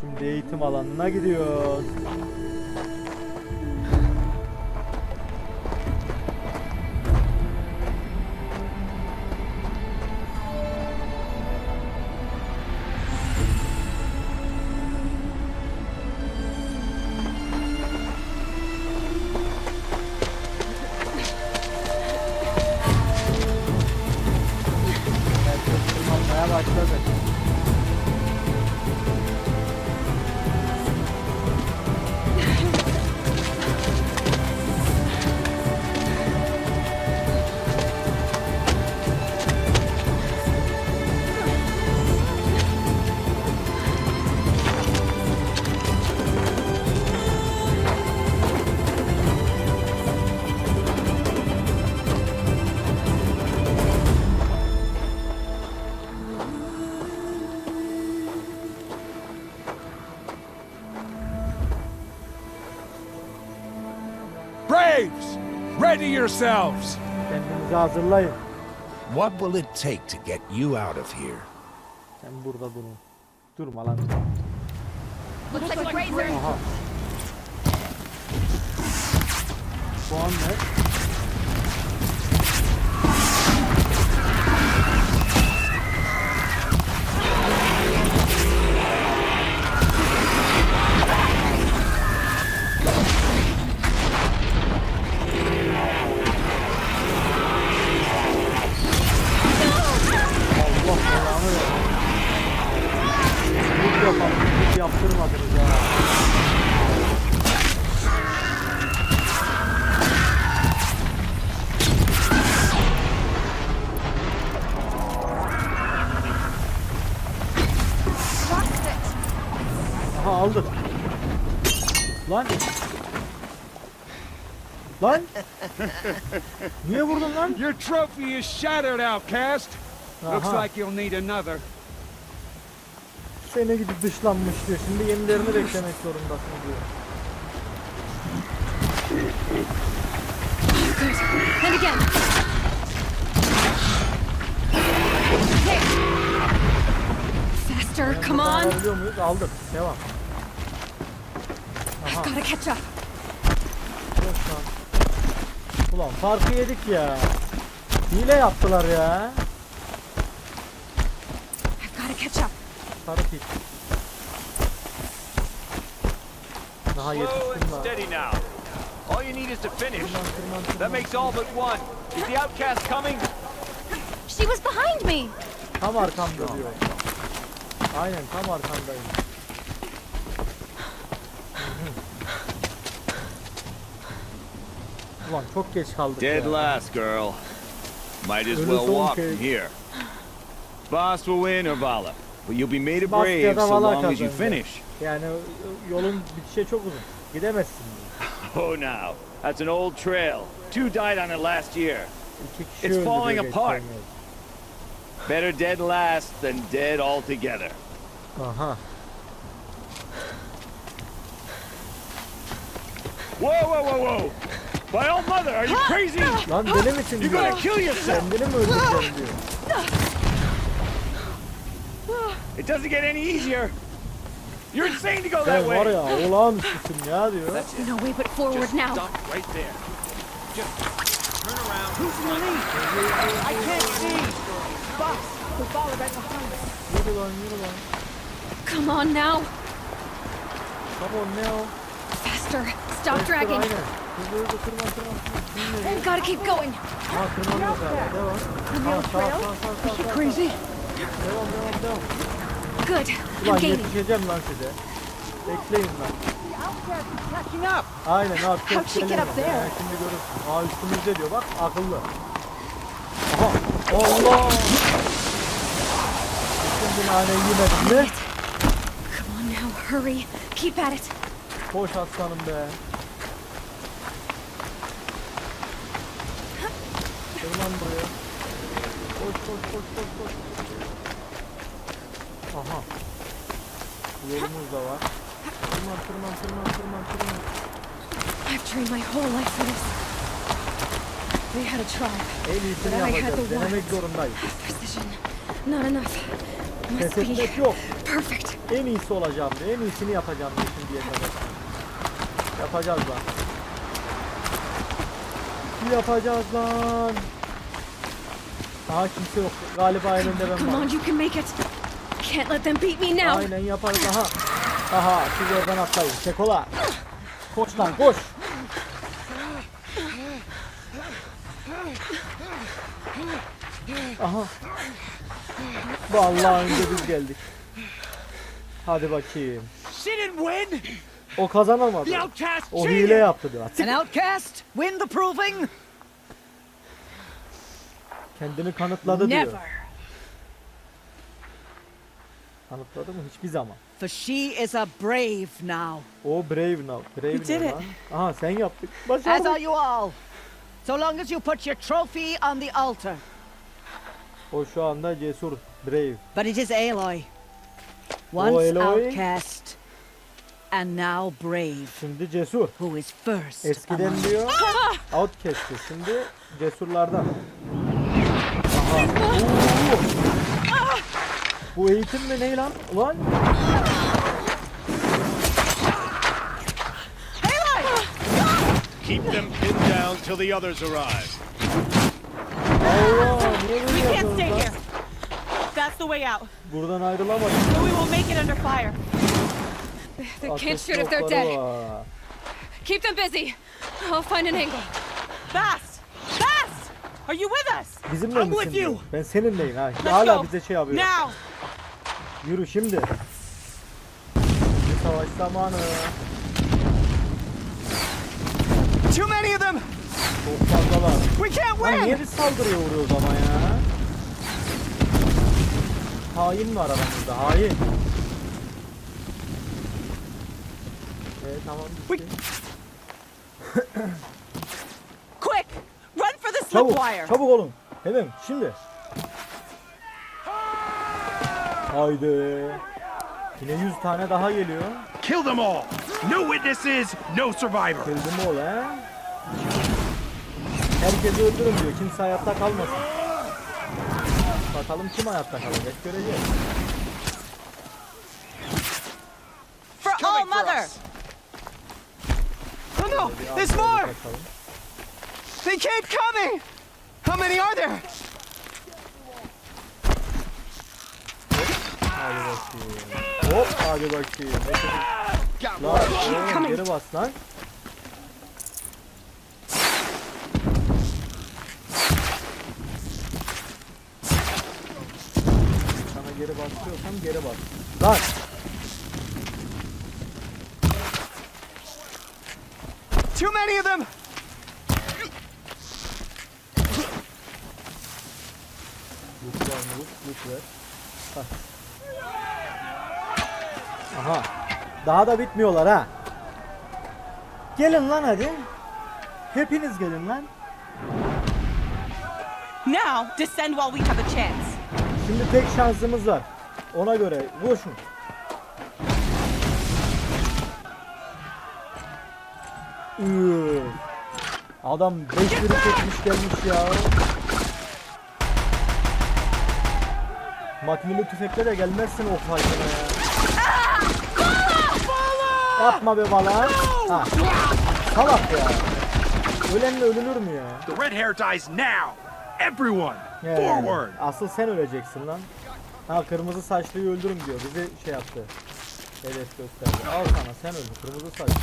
Şimdi eğitim alanına gidiyoruz. Başladı. Yourselves. Kendinizi hazırlayın. What will it take to get you out of here? Sen burada durun. Durma lan. Looks like a razor. Aha. Puan ne? Niye vurdun lan? Your trophy is shattered, outcast. Looks Aha. like you'll need another. Seni gidip dışlanmış diyor. Şimdi yenilerini beklemek zorundasın diyor. And again. Okay. Faster, come on. Alabiliyor muyuz? Aldık. Devam. Aha. Gotta catch up. Yok lan. Ulan farkı yedik ya. Hile yaptılar ya. I've gotta catch up. Sarı pik. Daha yetiştim. All you need is to finish. That makes all but one. Is the outcast coming? She was behind me. Tam arkamda diyor. Aynen tam arkandayım. Ulan çok geç kaldık Dead ya. last, girl. Might as well walk from here. Boss will win, Urvala. But you'll be made a brave so long as you finish. Yani yolun bitişe çok uzun. Gidemezsin. Oh, now. That's an old trail. Two died on it last year. It's falling apart. Better dead last than dead altogether. Aha. Whoa, whoa, whoa, whoa! By all mother, are you crazy? Lan deli misin You're diyor. gonna kill yourself! Kendini mi öldüreceksin diyor. It doesn't get any easier. You're insane to go that Sen var way. ya olağanüstüsün ya diyor. That's it. No way but forward Just now. stop right there. Just turn around. Who's running? I can't see. Boss, the father right behind us. Yürü lan yürü lan. Come on now. Come on now. Faster. Stop dragging. Aynen. Hızlı hızlı Gotta keep going. Ha tırmanıyoruz hala. Devam. Ha sağ sağ sağ sağ sağ. Crazy. Devam devam devam. Good. Ulan I'm gaining. yetişeceğim lan size. Bekleyin lan. Aynen abi. How'd she get up there? Ha, şimdi görürsün. Aa üstümüzde diyor bak akıllı. Aha. Allah. Şimdi naneyi yemedim mi? Come on now. Hurry. Keep at it. Koş aslanım be. Tırman buraya. Koş koş koş koş koş. Aha. Yolumuz da var. Tırman tırman tırman tırman tırman. I've trained my whole life for this. We had a tribe. En iyisini yapacağız. Denemek zorundayız. Precision. Not enough. Must be perfect. En iyisi olacağım diye, en iyisini yapacağım diye şimdiye kadar. Yapacağız lan. Yapacağız lan. Aha kimse yok. Galiba elinde ben Come on, varım. you can make it. Can't let them beat me now. Aynen yaparız aha. Aha siz oradan atlayın. Çekola. Koş lan koş. Aha. Vallahi önce biz geldik. Hadi bakayım. She didn't win! O kazanamadı. O hile yaptı diyor. An outcast? Win the proving? Kendini kanıtladı diyor. Never. Kanıtladı mı? Hiçbir zaman. For she is a brave now. O brave now. Brave You did ne it. lan? Aha sen yaptık. As are Başardık. you all. So long as you put your trophy on the altar. O şu anda cesur. Brave. But it is Aloy. Once Aloy? outcast, and now brave, Şimdi cesur. who is first Eskiden among diyor outcast'ti. Şimdi cesurlardan. Aha. Oo. Bu eğitim mi ne lan? Ulan Keep them pinned down till the others arrive. Allah niye We böyle can't stay yapıyorsunuz here. That's the way out. Buradan ayrılamadık. But we will make it under fire. They can't Ateş shoot if they're dead. var. Keep them busy. I'll find an angle. Bast! Bast! Are you with us? Bizimle I'm misin with you. Ben seninleyim ha. Let's Hala go. bize şey yapıyor. Now! Yürü şimdi. Savaş zamanı. Too many of them! Çok fazlalar. We can't Lan win! niye biz saldırıya vuruyoruz ama ya? Hain var aramızda, hain. Evet tamam bitti. Quick! Run for the Çabuk, slipwire! çabuk olun. Hemen, şimdi. Haydi. Yine 100 tane daha geliyor. Kill them all! No witnesses, no survivor! Kıldım ol he. Herkesi öldürün diyor. Kimse hayatta kalmasın. Bakalım kim hayatta kalacak göreceğiz. For all mother! There's more! They keep coming! How many are there? Hadi bakayım. Hop hadi bakayım. Lan oğlum geri bas lan. Sana geri basıyorsam geri bas. Lan. Too many of them! Loot var mı loot? Loot ver. Hah. Aha. Daha da bitmiyorlar ha. Gelin lan hadi. Hepiniz gelin lan. Now, descend while we have a chance. Şimdi tek şansımız var. Ona göre koşun. Adam 5 lira çekmiş gelmiş ya. Makineli tüfekle de gelmezsin o fight'ına ya. Yapma be bala. Ha. Salak ya. Ölenle ölünür mü ya? The red hair dies now! Everyone! He, Forward! Asıl sen öleceksin lan. Ha kırmızı saçlıyı öldürün diyor. Bizi şey yaptı. Hedef gösterdi. Al sana sen öldür. Kırmızı saçlı.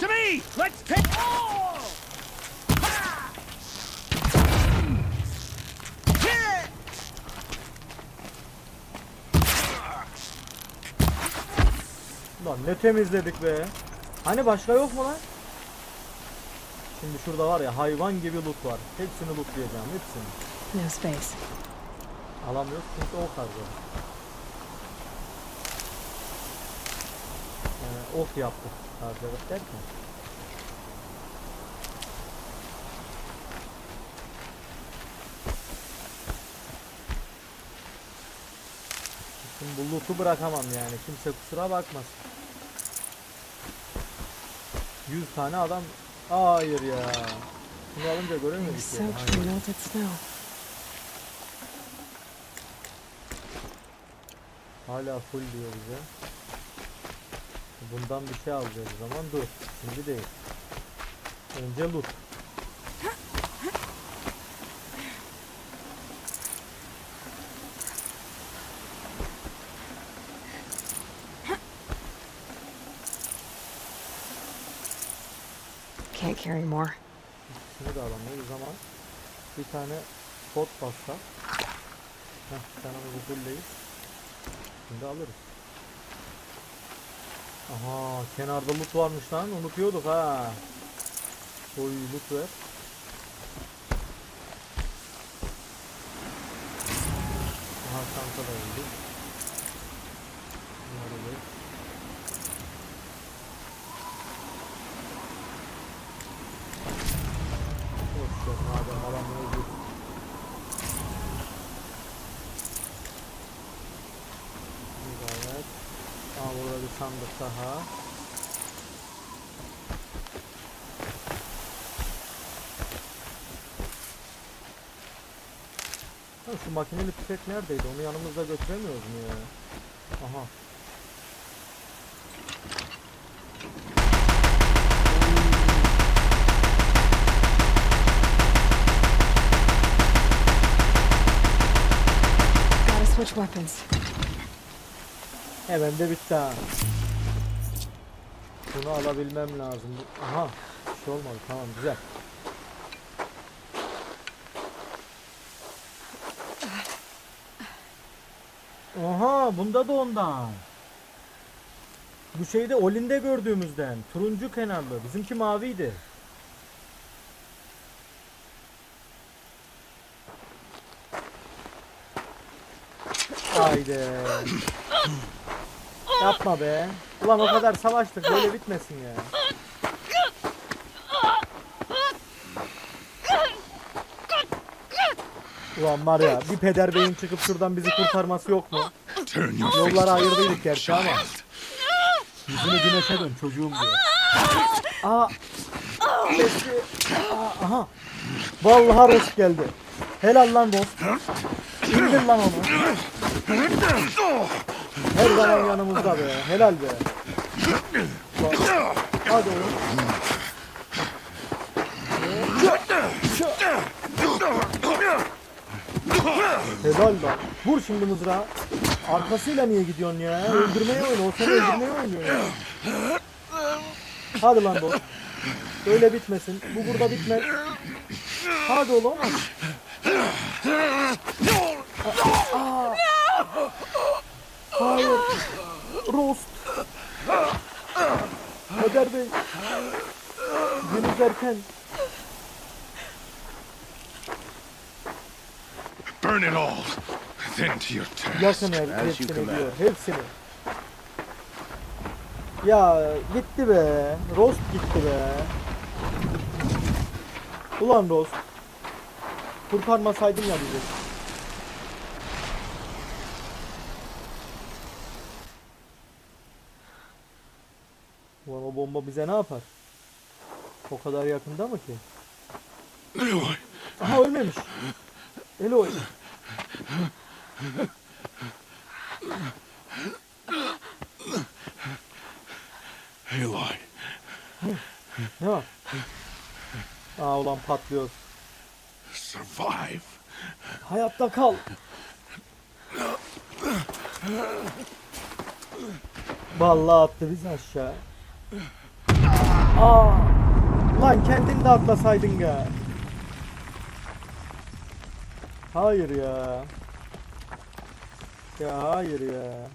To me! Let's take all! Lan ne temizledik be. Hani başka yok mu lan? Şimdi şurada var ya hayvan gibi loot var. Hepsini lootlayacağım hepsini. No space. Alamıyoruz çünkü o tarzı. Ee, ok yaptık. Harcadık derken. Şimdi bu loot'u bırakamam yani. Kimse kusura bakmasın. 100 tane adam. Hayır ya. Bunu alınca göremedik ya. Snow. Hala full diyor bize. Bundan bir şey alacağız o zaman dur. Şimdi değil. Önce loot. Can't carry more. İkisini de alamıyoruz ama bir tane pot bassak. Heh, canımızı fullleyip şimdi alırız. Aha kenarda loot varmış lan unutuyorduk ha. Oy loot ver. Aha çanta da öldü. Bunları ver. Boş ver madem alamıyoruz. Evet. Aa sandık daha. Ha, şu makineli tüfek neredeydi? Onu yanımızda götüremiyoruz mu ya? Aha. Gotta switch weapons. Hemen de bitti ha. Bunu alabilmem lazım. Aha. Bir şey olmadı. Tamam güzel. Oha bunda da ondan. Bu şeyde Olin'de gördüğümüzden. Turuncu kenarlı. Bizimki maviydi. Haydi. Yapma be. Ulan o kadar savaştık böyle bitmesin ya. Ulan var ya bir peder beyin çıkıp şuradan bizi kurtarması yok mu? To ayırdıydık gerçi ama. Yüzünü güneşe dön çocuğum diyor. Aa. Sesi. Aa, aha. Vallahi Rost geldi. Helal lan Rost. İndir lan onu. Her zaman yanımızda be. Helal be. Bak. Hadi oğlum. Helal lan. Vur şimdi mızrağı. Arkasıyla niye gidiyorsun ya? Öldürmeye oynuyor. O seni öldürmeye oynuyor ya. Hadi lan bu. Böyle bitmesin. Bu burada bitmez. Hadi oğlum. Aa. Hayır. Rost. Kader Bey. Erken. Burn it all. Then to your task. Yakın her hepsini diyor. Hepsini. Ya gitti be. Rost gitti be. Ulan Rost. Kurtarmasaydın ya bizi. Ulan o bomba bize ne yapar? O kadar yakında mı ki? Aloy, Aha ölmemiş. Eloy. Aloy. Ne var? Aa ulan patlıyor. Survive. Hayatta kal. Vallahi attı bizi aşağı. Aa! Lan kendin de atlasaydın ya. Hayır ya. Ya hayır ya.